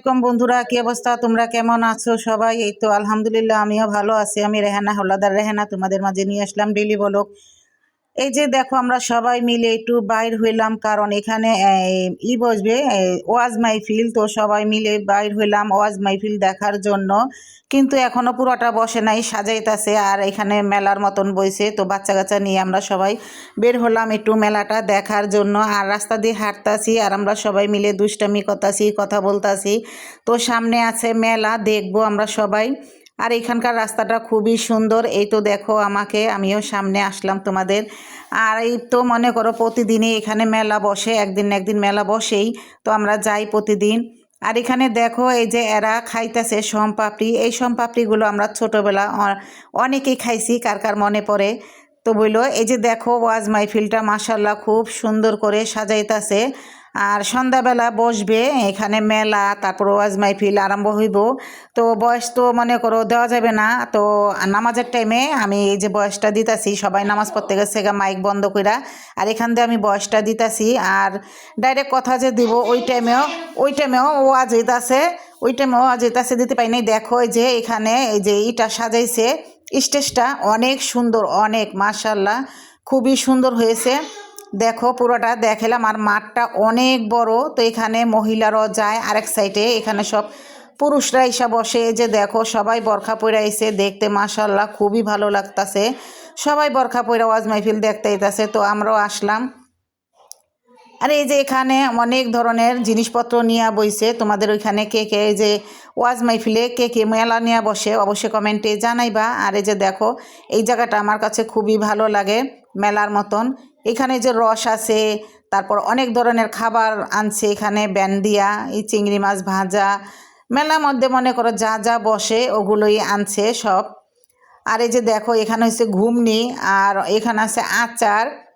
আসসালামাইকুম বন্ধুরা, কি অবস্থা? তোমরা কেমন আছো সবাই? এই তো আলহামদুলিল্লাহ, আমিও ভালো আছি। আমি রেহানা, হলাদার রেহানা, তোমাদের মাঝে নিয়ে আসলাম ডেলি বলক এই যে দেখো আমরা সবাই মিলে একটু বাইর হইলাম, কারণ এখানে ই বসবে ওয়াজ মাইফিল তো সবাই মিলে বাইর হইলাম ওয়াজ মাইফিল দেখার জন্য। কিন্তু এখনও পুরোটা বসে নাই, সাজাইতাছে, আর এখানে মেলার মতন বইছে, তো বাচ্চা কাচ্চা নিয়ে আমরা সবাই বের হলাম একটু মেলাটা দেখার জন্য। আর রাস্তা দিয়ে হাঁটতাছি, আর আমরা সবাই মিলে দুষ্টামি করতাছি, কথা বলতাছি। তো সামনে আছে মেলা, দেখব আমরা সবাই। আর এখানকার রাস্তাটা খুবই সুন্দর। এই তো দেখো আমাকে, আমিও সামনে আসলাম তোমাদের। আর এই তো মনে করো প্রতিদিনই এখানে মেলা বসে, একদিন না একদিন মেলা বসেই তো আমরা যাই প্রতিদিন। আর এখানে দেখো এই যে এরা খাইতেছে পাপড়ি। এই পাপড়িগুলো আমরা ছোটোবেলা অনেকেই খাইছি, কার কার মনে পড়ে। তো বলল, এই যে দেখো ওয়াজ মাহফিলটা মাসাল্লাহ খুব সুন্দর করে সাজাইতাছে। আর সন্ধ্যাবেলা বসবে, এখানে মেলা, তারপর ওয়াজ মাহফিল আরম্ভ হইব। তো বয়স তো মনে করো দেওয়া যাবে না। তো নামাজের টাইমে আমি এই যে বয়সটা দিতাছি, সবাই নামাজ পড়তে গেছে মাইক বন্ধ কইরা। আর এখান দিয়ে আমি বয়সটা দিতাছি, আর ডাইরেক্ট কথা যে দিব, ওই টাইমেও ওই টাইমেও ওয়াজ হইতাছে, ওই টাইমেও ওয়াজ হইতাছে, দিতে পাই নাই। দেখো যে এখানে এই যে ইটা সাজাইছে, স্টেজটা অনেক সুন্দর, অনেক মার্শাল্লাহ খুবই সুন্দর হয়েছে। দেখো, পুরোটা দেখালাম আর মাঠটা অনেক বড়। তো এখানে মহিলারাও যায় আরেক সাইডে। এখানে সব পুরুষরা এসে বসে। যে দেখো, সবাই বরখা পরে এসে দেখতে মাশাল্লাহ খুবই ভালো লাগতাছে। সবাই বরখা পরে ওয়াজ মাহফিল দেখতে আইতাছে। তো আমরাও আসলাম। আর এই যে এখানে অনেক ধরনের জিনিসপত্র নিয়ে বইছে। তোমাদের ওইখানে কে কে যে ওয়াজ মাইফিলে কে কে মেলা নিয়ে বসে অবশ্যই কমেন্টে জানাইবা। আর এই যে দেখো, এই জায়গাটা আমার কাছে খুবই ভালো লাগে, মেলার মতন। এখানে যে রস আছে, তারপর অনেক ধরনের খাবার আনছে এখানে, ব্যান্ডিয়া, এই চিংড়ি মাছ ভাজা, মেলার মধ্যে মনে করো যা যা বসে ওগুলোই আনছে সব। আর এই যে দেখো, এখানে হচ্ছে ঘুমনি আর এখানে আছে আচার।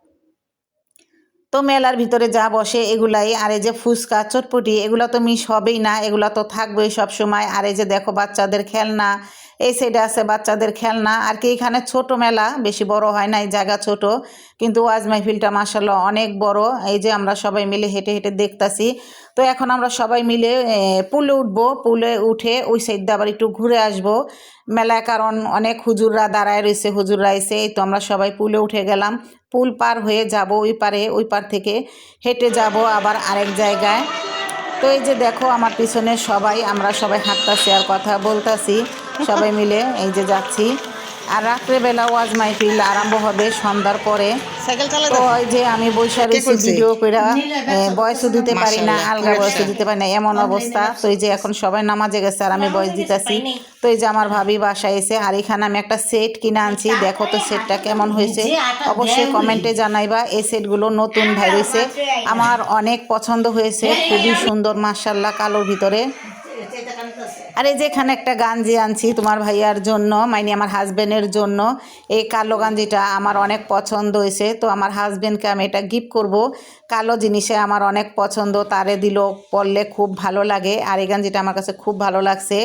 তো মেলার ভিতরে যা বসে এগুলাই, আর এই যে ফুচকা, চটপটি, এগুলো তো মিস হবেই না, এগুলো তো থাকবেই সব সময় আর এই যে দেখো বাচ্চাদের খেলনা, এই সাইডে আছে বাচ্চাদের খেলনা। আর কি এখানে ছোট মেলা, বেশি বড় হয় না, এই জায়গা ছোট। কিন্তু ওয়াজ মাহফিলটা মাসাল্লাহ অনেক বড়। এই যে আমরা সবাই মিলে হেঁটে হেঁটে দেখতাছি। তো এখন আমরা সবাই মিলে পুলে উঠবো। পুলে উঠে ওই সাইড আবার একটু ঘুরে আসব। মেলায় কারণ অনেক হুজুররা দাঁড়ায় রয়েছে, হুজুররা এসে, এই তো আমরা সবাই পুলে উঠে গেলাম। পুল পার হয়ে যাব ওই পারে, ওই পার থেকে হেঁটে যাব আবার আরেক জায়গায়। তো এই যে দেখো আমার পিছনে সবাই, আমরা সবাই হাঁটতাছি আর কথা বলতাছি সবাই মিলে, এই যে যাচ্ছি। আর রাত্রেবেলা ওয়াজ মাহফিল আরম্ভ হবে সন্ধ্যার পরে। তো ওই যে আমি বৈশা রয়েছি ভিডিও করে বয়সও দিতে পারি না আলগা বয়সও দিতে পারি না এমন অবস্থা। তো এই যে এখন সবাই নামাজে গেছে আর আমি বয়স দিতেছি। তো এই যে আমার ভাবি বাসায় এসে আর এখানে আমি একটা সেট কিনে আনছি। দেখো তো সেটটা কেমন হয়েছে। অবশ্যই কমেন্টে জানাইবা এই সেটগুলো নতুন ভাই আমার অনেক পছন্দ হয়েছে খুবই সুন্দর মার্শাল্লাহ কালোর ভিতরে। আর এই যে এখানে একটা গাঞ্জি আনছি তোমার ভাইয়ার জন্য মানে আমার হাজবেন্ডের জন্য। এই কালো গাঞ্জিটা আমার অনেক পছন্দ হয়েছে, তো আমার হাজবেন্ডকে আমি এটা গিফট করব। কালো জিনিসে আমার অনেক পছন্দ, তারে দিল, পরলে খুব ভালো লাগে। আর এই গাঞ্জিটা আমার কাছে খুব ভালো লাগছে।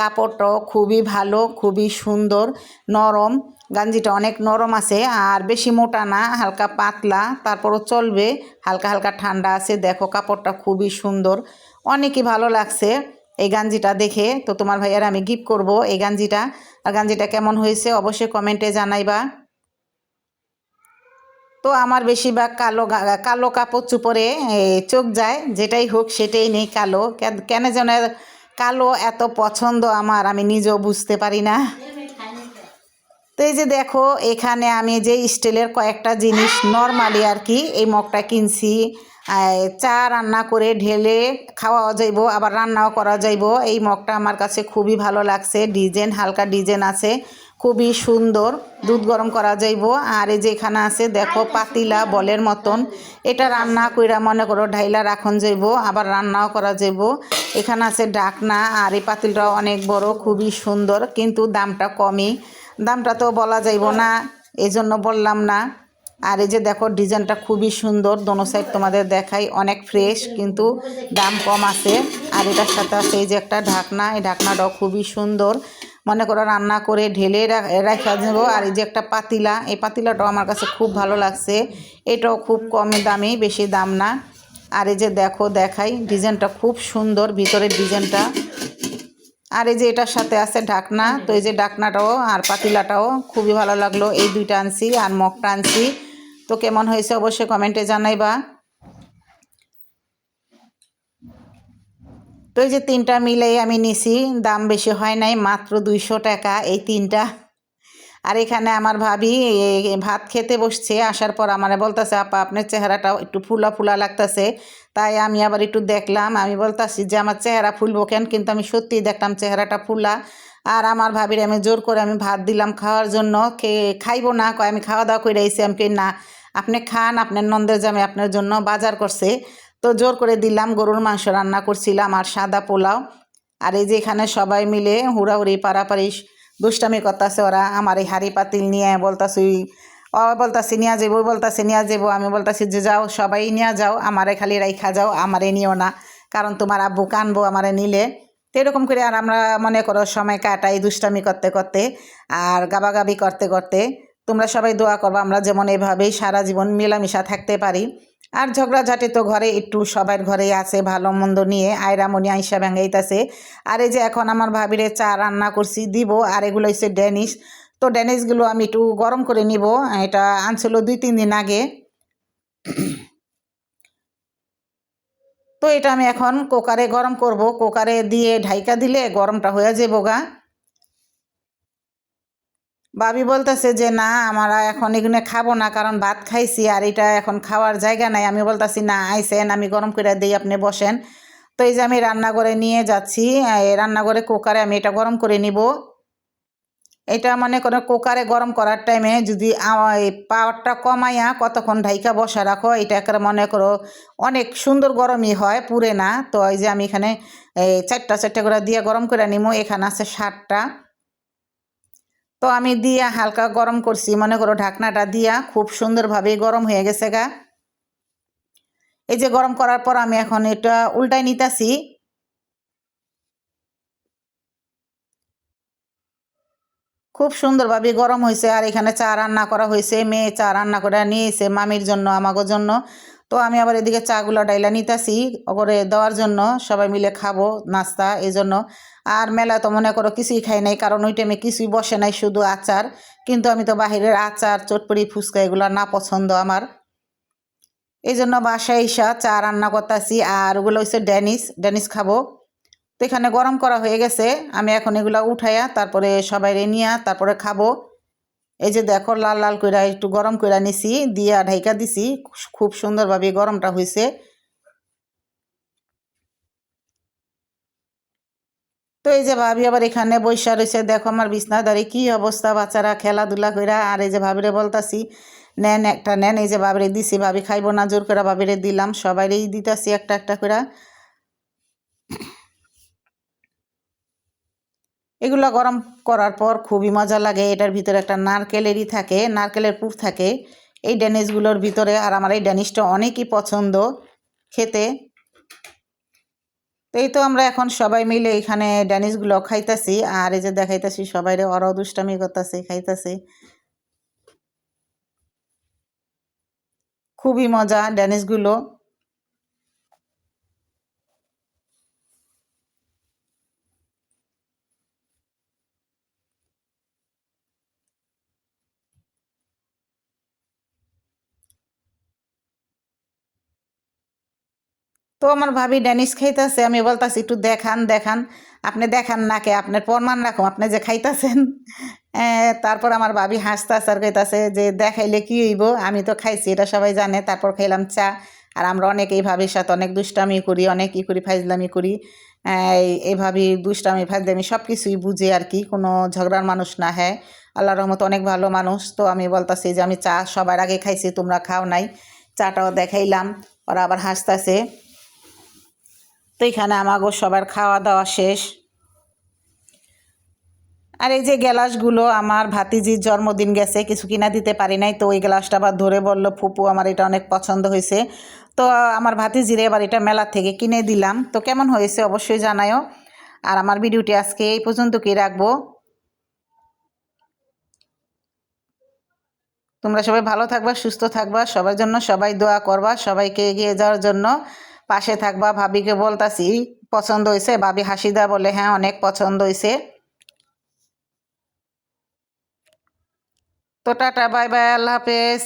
কাপড়টাও খুবই ভালো, খুবই সুন্দর, নরম। গাঞ্জিটা অনেক নরম আছে, আর বেশি মোটা না, হালকা পাতলা, তারপরও চলবে। হালকা হালকা ঠান্ডা আছে, দেখো কাপড়টা খুবই সুন্দর। অনেকই ভালো লাগছে। এই গাঞ্জিটা দেখে তো তোমার ভাইয়ার আমি গিফট করব এই গাঞ্জিটা। আর গাঞ্জিটা কেমন হয়েছে অবশ্যই কমেন্টে জানাইবা। তো আমার বেশিরভাগ কালো কালো কাপড় চুপড়ে চোখ যায়, যেটাই হোক সেটাই নেই কালো। কেন- যেন কালো এত পছন্দ আমার, আমি নিজেও বুঝতে পারি না। তো এই যে দেখো, এখানে আমি যে স্টিলের কয়েকটা জিনিস নর্মালি আর কি এই মগটা কিনছি। চা রান্না করে ঢেলে খাওয়া যাইব, আবার রান্নাও করা যাইব। এই মগটা আমার কাছে খুবই ভালো লাগছে, ডিজাইন, হালকা ডিজাইন আছে, খুবই সুন্দর, দুধ গরম করা যাইব। আর এই যে এখানে আছে, দেখো পাতিলা বলের মতন, এটা রান্না কইরা মনে করো ঢাইলা রাখন যাইব, আবার রান্নাও করা যাইব। এখানে আছে ডাকনা, আর এই পাতিলটাও অনেক বড়, খুবই সুন্দর, কিন্তু দামটা কমই। দামটা তো বলা যাইব না এই জন্য বললাম না। আর এই যে দেখো, ডিজাইনটা খুবই সুন্দর। দোনো সাইড তোমাদের দেখাই, অনেক ফ্রেশ কিন্তু দাম কম আছে। আর এটার সাথে আছে এই যে একটা ঢাকনা, এই ঢাকনাটাও খুবই সুন্দর। মনে করো রান্না করে ঢেলে রাখা যাব আর এই যে একটা পাতিলা, এই পাতিলাটাও আমার কাছে খুব ভালো লাগছে। এটাও খুব কমে দামি, বেশি দাম না। আর এই যে দেখো, দেখাই, ডিজাইনটা খুব সুন্দর, ভিতরের ডিজাইনটা। আর এই যে এটার সাথে আছে ঢাকনা, তো এই যে ঢাকনাটাও আর পাতিলাটাও খুবই ভালো লাগল। এই দুইটা আনছি, আর মগটা আনছি। তো কেমন হয়েছে অবশ্যই কমেন্টে জানাইবা। তো এই যে তিনটা মিলেই আমি নিছি দাম বেশি হয় নাই মাত্র দুইশো টাকা এই তিনটা। আর এখানে আমার ভাবি ভাত খেতে বসছে আসার পর আমারে বলতেছে আপা আপনার চেহারাটাও একটু ফুলা ফুলা লাগতেছে। তাই আমি আবার একটু দেখলাম আমি বলতাছি যে আমার চেহারা ফুলবো কেন? কিন্তু আমি সত্যিই দেখলাম চেহারাটা ফুলা। আর আমার ভাবির আমি জোর করে আমি ভাত দিলাম খাওয়ার জন্য কে খাইবো না কয় আমি খাওয়া দাওয়া করে আমি কই, না আপনি খান আপনার নন্দের জামে আপনার জন্য বাজার করছে। তো জোর করে দিলাম, গরুর মাংস রান্না করছিলাম আর সাদা পোলাও। আর এই যে এখানে সবাই মিলে হুড়াহুড়ি, পারাপারি দুষ্টামি করতেছে ওরা। আমার এই হাড়ি পাতিল নিয়ে বলতাছি ও বলতাছি, নিয়ে যাব বলতাছি, নিয়ে যাব আমি বলতাছি, যে যাও, সবাই নিয়ে যাও, আমারে খালি রাইখা যাও, আমারে নিও না। কারণ তোমার আব্বু কানবো, আমারে নিলে। তো এরকম করে আর আমরা মনে করো সময় কাটাই দুষ্টামি করতে করতে আর গাবাগাবি করতে করতে। তোমরা সবাই দোয়া করব আমরা যেমন এভাবেই সারা জীবন মেলামেশা থাকতে পারি। আর ঝগড়াঝাটি তো ঘরে একটু সবার ঘরেই আছে, ভালো মন্দ নিয়ে আয়রামনি আইসা ভেঙ্গাইতেছে আর এই যে এখন আমার ভাবিরে চা রান্না করছি, দিব, আর এগুলো হচ্ছে ড্যানিশ। তো ড্যানিশগুলো আমি একটু গরম করে নিব, এটা আনছিল দুই, তিন দিন আগে। তো এটা আমি এখন কুকারে গরম করব, কুকারে দিয়ে ঢাইকা দিলে গরমটা হয়ে যাব গা ভাবি বলতেছে যে, না, আমরা এখন এগুলো খাব না, কারণ ভাত খাইছি আর এটা এখন খাওয়ার জায়গা নাই। আমি বলতেছি, না, আইসেন, আমি গরম করে দিই, আপনি বসেন। তো এই যে আমি রান্নাঘরে নিয়ে যাচ্ছি রান্নাঘরে কুকারে আমি এটা গরম করে নিব। এটা মনে করো কুকারে গরম করার টাইমে যদি পাওয়ারটা কমাইয়া কতক্ষণ ঢাইকা বসা রাখো, এটা একটা মনে করো অনেক সুন্দর গরমই হয় পুরে না। তো এই যে আমি এখানে চারটা চারটা করে দিয়ে গরম করে নিব এখানে আছে ষাটটা তো আমি দিয়া হালকা গরম করছি, মনে করো ঢাকনাটা দিয়া খুব সুন্দরভাবে গরম হয়ে গেছে গা। এই যে গরম করার পর আমি এখন এটা উল্টাই নিতেছি। খুব সুন্দরভাবে গরম হয়েছে, আর এখানে চা রান্না করা হয়েছে, মেয়ে চা রান্না করে নিয়েছে মামির জন্য আমাগোর জন্য। তো আমি আবার এদিকে চাগুলো ডাইলা নিতেছি করে দেওয়ার জন্য সবাই মিলে খাব, নাস্তা এই জন্য আর মেলা তো মনে করো কিছুই খাই নাই, কারণ ওই টাইমে কিছুই বসে নাই, শুধু আচার। কিন্তু আমি তো বাহিরের আচার চটপড়ি ফুচকা এগুলো না পছন্দ আমার। এই জন্য বাসায় এসা চা রান্না করতেছি, আর ওগুলো হচ্ছে ড্যানিস ড্যানিস খাব। তো এখানে গরম করা হয়ে গেছে, আমি এখন এগুলো উঠাইয়া তারপরে সবাই নিয়া তারপরে খাব। এই যে দেখো, লাল লাল কইরা একটু গরম কইরা নিছি, দিয়া ঢাইকা দিছি, খুব সুন্দরভাবে গরমটা হয়েছে তো এই যে ভাবি আবার এখানে বৈশা রয়েছে দেখো আমার বিছনাদারি কি অবস্থা বাচ্চারা, খেলাধুলা কইরা, আর এই যে ভাবিরে বলতাছি, নেন একটা, নেন। এই যে ভাবিরে দিছি, ভাবি খাইবো না, জোর করে ভাবিরে দিলাম, সবাইরেই দিতাছি একটা একটা করে এগুলো গরম করার পর খুবই মজা লাগে। এটার ভিতরে একটা নারকেলেরই থাকে, নারকেলের পুর থাকে। এই ড্যানিশগুলোর ভিতরে আর আমার এই ড্যানিশটা অনেকই পছন্দ খেতে। তো এই তো আমরা এখন সবাই মিলে এখানে ড্যানিশগুলো খাইতাছি, আর এই যে দেখাইতাছি সবাই রে ওরাও দুষ্টামি করতেছে, খাইতাছে। খুবই মজা ড্যানিশগুলো। তো আমার ভাবি ড্যানিশ খাইতেছে, আমি বলতাছি, একটু দেখান দেখান। আপনি দেখান না কে? আপনার প্রমাণ রাখুন, আপনি যে খাইতেছেন। তারপর আমার ভাবি হাসতাছে আর কইতাছে যে, দেখাইলে কি হইব? আমি তো খাইছি, এটা সবাই জানে। তারপর খাইলাম চা। আর আমরা অনেক এই ভাবির সাথে অনেক দুষ্টামি করি, অনেক ই করি, ফাইজলামি করি। এই- এইভাবে দুষ্টামি, ফাইজলামি সব কিছুই বুঝে আর কি, কোনো ঝগড়ার মানুষ না হ্যাঁ। আল্লাহর রহমত অনেক ভালো মানুষ। তো আমি বলতাছি যে, আমি চা সবার আগে খাইছি, তোমরা খাও নাই। চাটাও দেখাইলাম, ওরা আবার হাসতাছে। তো এখানে আমাগো সবার খাওয়া দাওয়া শেষ। আর এই যে গ্লাসগুলো, আমার ভাতিজির জন্মদিন গেছে, কিছু কিনা দিতে পারি নাই, তো ওই গ্লাসটা আবার ধরে বলল, ফুপু, আমার এটা অনেক পছন্দ হয়েছে। তো আমার ভাতিজিরে এবার এটা মেলা থেকে কিনে দিলাম। তো কেমন হয়েছে অবশ্যই জানায়ও। আর আমার ভিডিওটি আজকে এই পর্যন্ত কি রাখব। তোমরা সবাই ভালো থাকবা, সুস্থ থাকবা, সবার জন্য সবাই দোয়া করবা, সবাইকে এগিয়ে যাওয়ার জন্য। পাশে থাকবা ভাবিকে বলতাছি পছন্দ হয়েছে ভাবি হাসিদা বলে হ্যাঁ অনেক পছন্দ হয়েছে তো টাটা, বাই বাই, আল্লাহ হাফেজ।